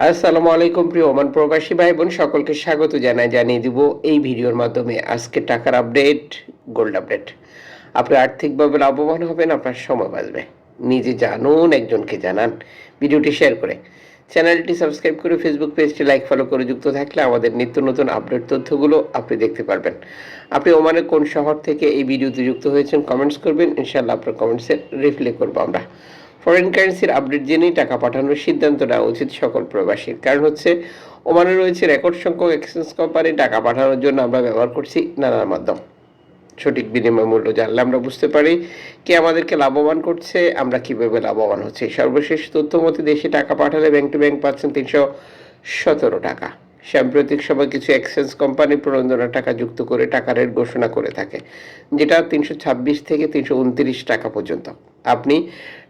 আসসালামু আলাইকুম প্রিয় ওমান প্রবাসী ভাই বোন সকলকে স্বাগত জানাই, জানিয়ে দিব এই ভিডিওর মাধ্যমে আজকে টাকার আপডেট গোল্ড আপডেট আপনি আর্থিকভাবে লাভবান হবেন, আপনার সময় বাঁচবে। নিজে জানুন, একজনকে জানান, ভিডিওটি শেয়ার করে। চ্যানেলটি সাবস্ক্রাইব করে ফেসবুক পেজটি লাইক ফলো করে যুক্ত থাকলে আমাদের নিত্য নতুন আপডেট তথ্যগুলো আপনি দেখতে পারবেন। আপনি ওমানের কোন শহর থেকে এই ভিডিওতে যুক্ত হয়েছেন কমেন্টস করবেন ইনশাল্লাহ আপনার কমেন্টসে রিপ্লাই করব আমরা। ফরেন কারেন্সির আপডেট জেনেই টাকা পাঠানোর সিদ্ধান্ত নেওয়া উচিত সকল প্রবাসীর। কারণ হচ্ছে, ওমানে রয়েছে রেকর্ড সংখ্যক এক্সচেঞ্জ কোম্পানি টাকা পাঠানোর জন্য আমরা ব্যবহার করছি নানান মাধ্যম। সঠিক বিনিময় মূল্য জানলে আমরা বুঝতে পারি কে আমাদেরকে লাভবান করছে, আমরা কীভাবে লাভবান হচ্ছে। সর্বশেষ তথ্য মতে, দেশে টাকা পাঠালে ব্যাংক টু ব্যাংক পাচ্ছেন তিনশো সতেরো টাকা। সাম্প্রতিক সময় কিছু এক্সচেঞ্জ কোম্পানি প্রণোদনা টাকা যুক্ত করে টাকা রেট ঘোষণা করে থাকে, যেটা তিনশো ছাব্বিশ থেকে তিনশো উনত্রিশ টাকা পর্যন্ত। আপনি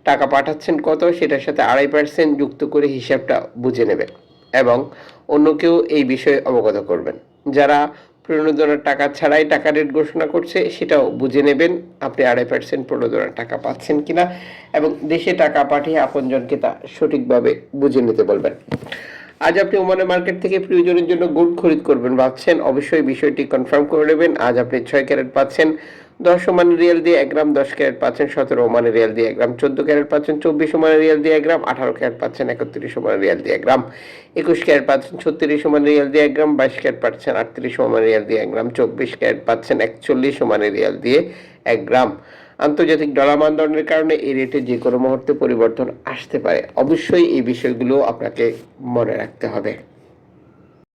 টাকা পাঠাচ্ছেন কত, সেটার সাথে আড়াই পার্সেন্ট যুক্ত করে হিসাবটা বুঝে নেবেন এবং অন্যকেও এই বিষয়ে অবগত করবেন। যারা প্রণোদনার টাকা ছাড়াই টাকা রেট ঘোষণা করছে, সেটাও বুঝে নেবেন আপনি আড়াই পার্সেন্ট প্রণোদনার টাকা পাচ্ছেন কিনা এবং দেশে টাকা পাঠিয়ে আপনজনকে তা সঠিকভাবে বুঝে নিতে বলবেন। আজ আপনি ওমানের মার্কেট থেকে প্রিয়জনের জন্য গোল্ড খরিদ করবেন ভাবছেন, অবশ্যই বিষয়টি কনফার্ম করে নেবেন। আজ আপনি ছয় ক্যারেট পাচ্ছেন, দশ ওমান রিয়াল দিয়ে এক গ্রাম, দশ ক্যারেট পাচ্ছেন, সতেরো ওমানের রিয়াল দিয়ে এক গ্রাম, চোদ্দ ক্যারেট পাচ্ছেন, চব্বিশ ওমানের রিয়াল দিয়ে এক গ্রাম, আঠারো ক্যারেট পাচ্ছেন, একত্রিশ ওমানের রিয়াল দিয়ে এক গ্রাম, একুশ ক্যারেট পাচ্ছেন, ছত্রিশ ওমানের রিয়াল দিয়ে এক গ্রাম, বাইশ ক্যারেট পাচ্ছেন, আটত্রিশ ওমানের রিয়াল দিয়ে এক গ্রাম, চব্বিশ ক্যারেট পাচ্ছেন, একচল্লিশ ওমানের রিয়াল দিয়ে এক গ্রাম। আন্তর্জাতিক ডলার মানদণ্ডের কারণে এই রেটে যে কোনো মুহূর্তে পরিবর্তন আসতে পারে। অবশ্যই এই বিষয়গুলো আপনাকে মনে রাখতে হবে।